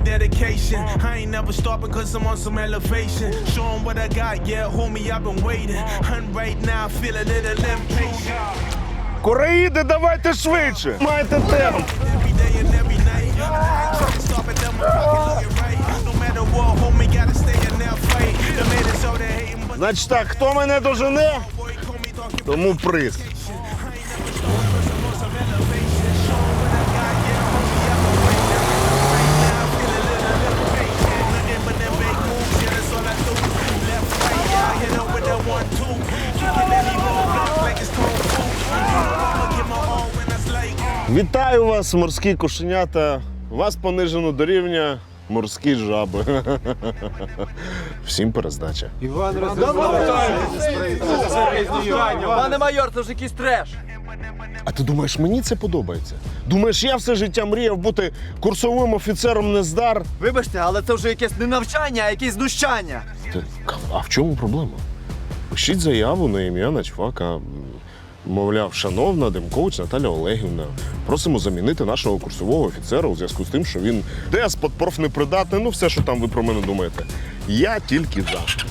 need dedication. I ain't never stop because I'm on some elevation. Show 'em what I got, yeah, homie, I've been waiting. And right now, I feel a little impatient. Кореїди, давайте швидше! Майте темп! Every day and every night. I ain't to stop at them, I'm fucking looking right. No matter what, homie, gotta stay in that fight. The man is so they hating, but Значить так, хто мене дожене, boy, call me talking. тому приз. Вітаю вас, морські кошенята. Вас понижено до рівня морські жаби. Всім перездача. Пане майор, це ж якийсь треш. А ти думаєш, мені це подобається? Думаєш, я все життя мріяв бути курсовим офіцером Нездар? Вибачте, але це вже якесь не навчання, а якесь знущання. Ти- А в чому проблема? Пишіть заяву на ім'я Начфака. Мовляв, шановна демкоуч Наталя Олегівна, просимо замінити нашого курсового офіцера у зв'язку з тим, що він деспот, профнепридатний, ну все, що там ви про мене думаєте. Я тільки за.